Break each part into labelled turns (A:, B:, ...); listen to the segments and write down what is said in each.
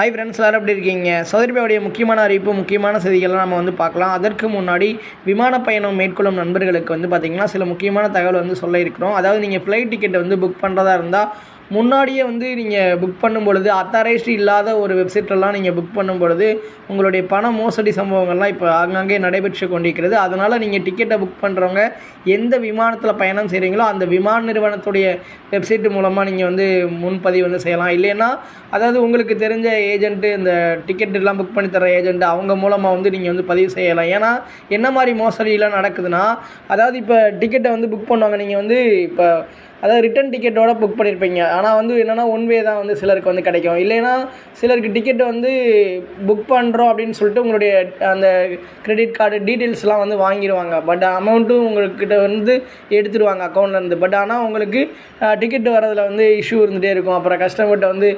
A: Hi friends எல்லாரும் எப்படி இருக்கீங்க? சௌதரிபாவுடைய முக்கியமான அறிவிப்பு முக்கியமான செய்திகள்லாம் நம்ம வந்து பார்க்கலாம். அதற்கு முன்னாடி விமான பயணம் மேற்கொள்ளும் நண்பர்களுக்கு வந்து பார்த்திங்கன்னா சில முக்கியமான தகவல் வந்து சொல்ல இருக்கிறோம். அதாவது நீங்கள் ஃப்ளைட் டிக்கெட் வந்து புக் பண்ணுறதா இருந்தால் முன்னாடியே வந்து நீங்கள் புக் பண்ணும் பொழுது அத்தாரைஸ்டு இல்லாத ஒரு வெப்சைட்லலாம் நீங்கள் புக் பண்ணும் பொழுது உங்களுடைய பண மோசடி சம்பவங்கள்லாம் இப்போ ஆங்காங்கே நடைபெற்று கொண்டிருக்கிறது. அதனால் நீங்கள் டிக்கெட்டை புக் பண்ணுறவங்க எந்த விமானத்தில் பயணம் செய்கிறீங்களோ அந்த விமான நிறுவனத்துடைய வெப்சைட்டு மூலமாக நீங்கள் வந்து முன்பதிவு வந்து செய்யலாம். இல்லைன்னா அதாவது உங்களுக்கு தெரிஞ்ச ஏஜென்ட்டு இந்த டிக்கெட்டுலாம் புக் பண்ணி தர ஏஜென்ட் அவங்க மூலமாக வந்து நீங்கள் வந்து பதிவு செய்யலாம். ஏன்னா என்ன மாதிரி மோசடியெலாம் நடக்குதுன்னா அதாவது இப்போ டிக்கெட்டை வந்து புக் பண்ணுவாங்க. நீங்கள் வந்து இப்போ அதாவது ரிட்டன் டிக்கெட்டோட புக் பண்ணியிருப்பீங்க ஆனால் வந்து என்னென்னா ஒன் வே தான் வந்து சிலருக்கு வந்து கிடைக்கும். இல்லைன்னா சிலருக்கு டிக்கெட்டை வந்து புக் பண்ணுறோம் அப்படின்னு சொல்லிட்டு உங்களுடைய அந்த கிரெடிட் கார்டு டீட்டெயில்ஸ்லாம் வந்து வாங்கிடுவாங்க பட் அமௌண்ட்டும் உங்கள்கிட்ட வந்து எடுத்துருவாங்க அக்கௌண்ட்லேருந்து பட் ஆனால் உங்களுக்கு டிக்கெட் வரதில் வந்து இஷ்யூ இருந்துகிட்டே இருக்கும். அப்புறம் கஸ்டமர்கிட்ட வந்து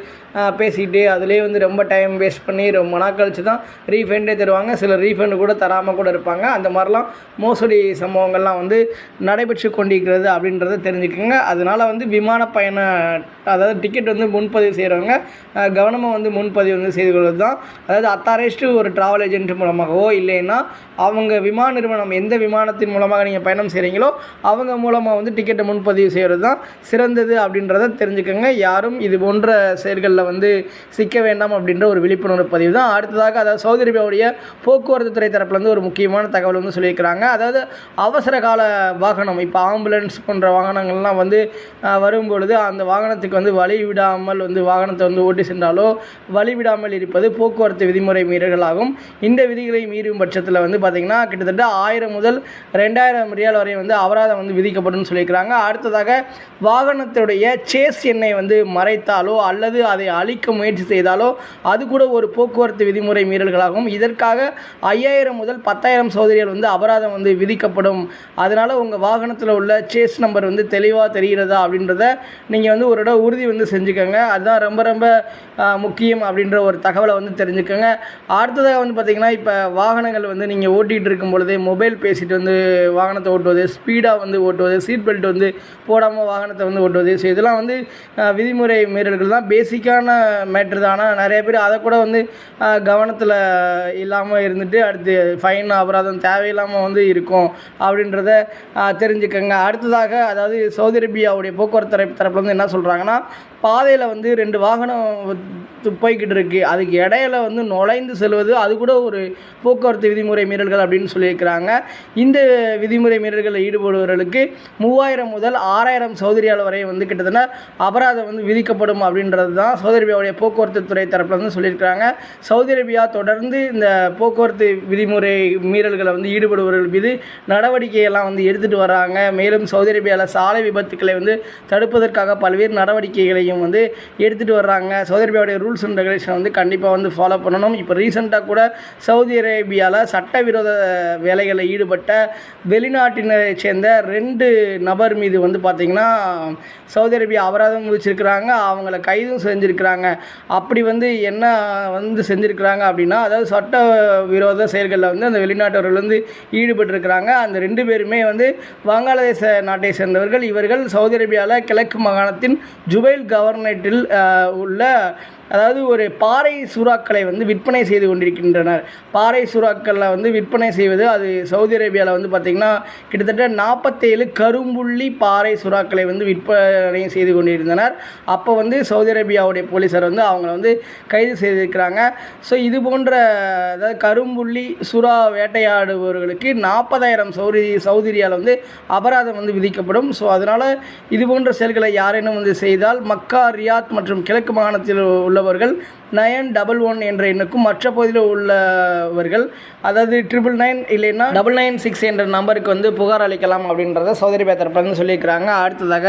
A: பேசிக்கிட்டே பேசிக்கிட்டு அதுலேயே வந்து ரொம்ப டைம் வேஸ்ட் பண்ணி ரொம்ப நாள் கழிச்சு தான் ரீஃபண்டே தருவாங்க. சில ரீஃபண்டு கூட தராமல் கூட இருப்பாங்க. அந்த மாதிரிலாம் மோசடி சம்பவங்கள்லாம் வந்து நடைபெற்று கொண்டிருக்கிறது அப்படின்றத தெரிஞ்சுக்கோங்க. அதனால் வந்து விமான பயண அதாவது டிக்கெட் வந்து முன்பதிவு செய்கிறவங்க கவனமாக வந்து முன்பதிவு வந்து செய்து கொள்வது தான் அதாவது அத்தாரைஸ்டு ஒரு ட்ராவல் ஏஜென்ட் மூலமாகவோ இல்லைன்னா அவங்க விமான நிறுவனம் எந்த விமானத்தின் மூலமாக நீங்கள் பயணம் செய்கிறீங்களோ அவங்க மூலமாக வந்து டிக்கெட்டை முன்பதிவு செய்கிறது தான் சிறந்தது அப்படின்றத தெரிஞ்சுக்கோங்க. யாரும் இது போன்ற செயல்களில் வந்து சிக்க வேண்டாம் அப்படின்ற ஒரு விழிப்புணர்வு பதிவு தான் அடுத்ததாக அதாவது சவுதி அரேபியாவுடைய போக்குவரத்து துறை தரப்புலேருந்து ஒரு முக்கியமான தகவல் வந்து சொல்லியிருக்கிறாங்க. அதாவது அவசர கால வாகனம் இப்போ ஆம்புலன்ஸ் போன்ற வாகனங்கள்லாம் வந்து வரும்பொழுது அந்த வாகனத்துக்கு வந்து வழி விடாமல் வந்து வாகனத்தை வந்து ஓட்டி சென்றாலோ வழி விடாமல் இருப்பது போக்குவரத்து விதிமுறை மீறல்களாகும். இந்த விதிகளை மீறும் பட்சத்தில் வந்து பார்த்திங்கன்னா கிட்டத்தட்ட ஆயிரம் முதல் ரெண்டாயிரம் ரியால் வரை வந்து அபராதம் வந்து விதிக்கப்படும் சொல்லியிருக்கிறாங்க. அடுத்ததாக வாகனத்துடைய சேஸ் எண்ணை வந்து மறைத்தாலோ அல்லது அதை அழிக்க முயற்சி செய்தாலோ அது கூட ஒரு போக்குவரத்து விதிமுறை மீறல்களாகும். இதற்காக ஐயாயிரம் முதல் பத்தாயிரம் சோதரிகள் வந்து அபராதம் வந்து விதிக்கப்படும். அதனால் உங்கள் வாகனத்தில் உள்ள சேஸ் நம்பர் வந்து தெளிவாக முடிகிறதா அப்படின்றத நீங்கள் வந்து ஒரு இடம் உறுதி வந்து செஞ்சுக்கோங்க. அதுதான் ரொம்ப ரொம்ப முக்கியம் அப்படின்ற ஒரு தகவலை வந்து தெரிஞ்சுக்கோங்க. அடுத்ததாக வந்து பார்த்திங்கன்னா இப்போ வாகனங்கள் வந்து நீங்கள் ஓட்டிகிட்டு இருக்கும் பொழுதே மொபைல் பேசிட்டு வந்து வாகனத்தை ஓட்டுவது ஸ்பீடாக வந்து ஓட்டுவது சீட் பெல்ட் வந்து போடாமல் வாகனத்தை வந்து ஓட்டுவது ஸோ இதெல்லாம் வந்து விதிமுறை மீறல்கள் தான். பேசிக்கான மேட்ரு தான். ஆனால் நிறைய பேர் அதை கூட வந்து கவனத்தில் இல்லாமல் இருந்துட்டு அடுத்து ஃபைன் அபராதம் தேவையில்லாமல் வந்து இருக்கும் அப்படின்றத தெரிஞ்சுக்கோங்க. அடுத்ததாக அதாவது சவுதி அரேபியாவுடைய போக்குவரத்து தரப்பு தரப்புல வந்து என்ன சொல்கிறாங்கன்னா பாதையில் வந்து ரெண்டு வாகனம் து- போய்கிட்டு அதுக்கு இடையில வந்து நுழைந்து செல்வது அது கூட ஒரு போக்குவரத்து விதிமுறை மீறல்கள் அப்படின்னு சொல்லியிருக்கிறாங்க. இந்த விதிமுறை மீறல்களில் ஈடுபடுபவர்களுக்கு மூவாயிரம் முதல் ஆறாயிரம் சௌதரியால் வரை வந்து கிட்டத்தட்ட அபராதம் வந்து விதிக்கப்படும் அப்படின்றது தான் சவுதி அரேபியாவுடைய போக்குவரத்து துறை தரப்பில் வந்து சொல்லியிருக்கிறாங்க. சவுதி அரேபியா தொடர்ந்து இந்த போக்குவரத்து விதிமுறை மீறல்களை வந்து ஈடுபடுபவர்கள் மீது நடவடிக்கையெல்லாம் வந்து எடுத்துகிட்டு வராங்க. மேலும் சவுதி அரேபியாவில் சாலை விபத்துக்கள் வந்து தடுப்பதற்காக பல்வேறு நடவடிக்கைகளையும் வந்து எடுத்துகிட்டு வர்றாங்க. சவுதி அரேபியாவுடைய ரூல்ஸ் அண்ட் ரெகுலேஷன் வந்து கண்டிப்பாக வந்து ஃபாலோ பண்ணணும். இப்போ ரீசெண்டாக கூட சவுதி அரேபியாவில் சட்டவிரோத வேலைகளில் ஈடுபட்ட வெளிநாட்டினரை சேர்ந்த ரெண்டு நபர் மீது வந்து பார்த்திங்கன்னா சவுதி அரேபியா அபராதம் விதிச்சிருக்கிறாங்க. அவங்கள கைதும் செஞ்சுருக்கிறாங்க. அப்படி வந்து என்ன வந்து செஞ்சுருக்கிறாங்க அப்படின்னா அதாவது சட்ட விரோத செயல்களில் வந்து அந்த வெளிநாட்டவர்கள் வந்து ஈடுபட்டிருக்கிறாங்க. அந்த ரெண்டு பேருமே வந்து வங்காளதேச நாட்டை சேர்ந்தவர்கள். இவர்கள் சவுதி அரேபியாவில் கிழக்கு மாகாணத்தின் ஜுபைல் கவர்னேட்டில் உள்ள அதாவது ஒரு பாறை சுறாக்களை வந்து விற்பனை செய்து கொண்டிருக்கின்றனர். பாறை சுறாக்களில் வந்து விற்பனை செய்வது அது சவுதி அரேபியாவில் வந்து பார்த்திங்கன்னா கிட்டத்தட்ட நாற்பத்தேழு கரும்புள்ளி பாறை சுறாக்களை வந்து விற்பனை செய்து கொண்டிருந்தனர். அப்போ வந்து சவுதி அரேபியாவுடைய போலீஸார் வந்து அவங்கள வந்து கைது செய்திருக்கிறாங்க. ஸோ இது போன்ற அதாவது கரும்புள்ளி சுறா வேட்டையாடுபவர்களுக்கு நாற்பதாயிரம் சௌரி சௌதிரியால் வந்து அபராதம் வந்து விதிக்கப்படும். ஸோ அதனால் இது போன்ற செயல்களை யாரேனும் வந்து செய்தால் மக்கா ரியாத் மற்றும் கிழக்கு மாகாணத்தில் உள்ளவர்கள் நயன் டபுள் ஒன் என்ற எண்ணுக்கும் மற்ற பகுதியில் உள்ளவர்கள் அதாவது ட்ரிபிள் நைன் இல்லைன்னா டபுள் நைன் சிக்ஸ் என்ற நம்பருக்கு வந்து புகார் அளிக்கலாம் அப்படின்றத சவுதி அரேபியா சொல்லியிருக்கிறாங்க. அடுத்ததாக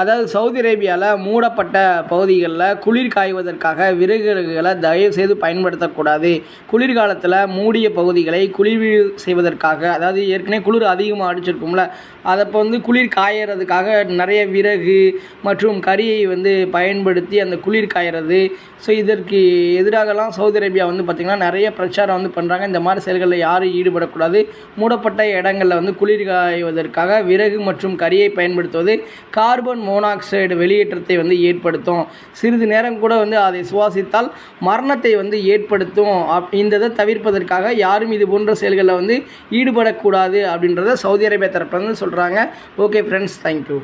A: அதாவது சவுதி அரேபியாவில் மூடப்பட்ட பகுதிகளில் குளிர் காய்வதற்காக விறகுகளை தயவு செய்து பயன்படுத்தக்கூடாது. குளிர்காலத்தில் மூடிய பகுதிகளை குளிர் செய்வதற்காக அதாவது ஏற்கனவே குளிர் அதிகமாக அடிச்சிருக்கும்ல அதை வந்து குளிர் காயறதுக்காக நிறைய விறகு மற்றும் கரியை வந்து பயன்படுத்தி அந்த குளிர் காயறது ஸோ இதற்கு எதிராகலாம் சவுதி அரேபியா வந்து பார்த்திங்கன்னா நிறைய பிரச்சாரம் வந்து பண்ணுறாங்க இந்த மாதிரி செயல்களில் யாரும் ஈடுபடக்கூடாது. மூடப்பட்ட இடங்களில் வந்து குளிர் காய்வதற்காக விறகு மற்றும் கரியை பயன்படுத்துவது கார்பன் மோனாக்சைடு வெளியேற்றத்தை வந்து ஏற்படுத்தும். சிறிது நேரம் கூட வந்து அதை சுவாசித்தால் மரணத்தை வந்து ஏற்படுத்தும். அப் இந்த இதை தவிர்ப்பதற்காக யாரும் இது போன்ற செயல்களில் வந்து ஈடுபடக்கூடாது அப்படின்றத சவுதி அரேபியா தரப்புல சொல்கிறாங்க ஓகே ஃப்ரெண்ட்ஸ் தேங்க்யூ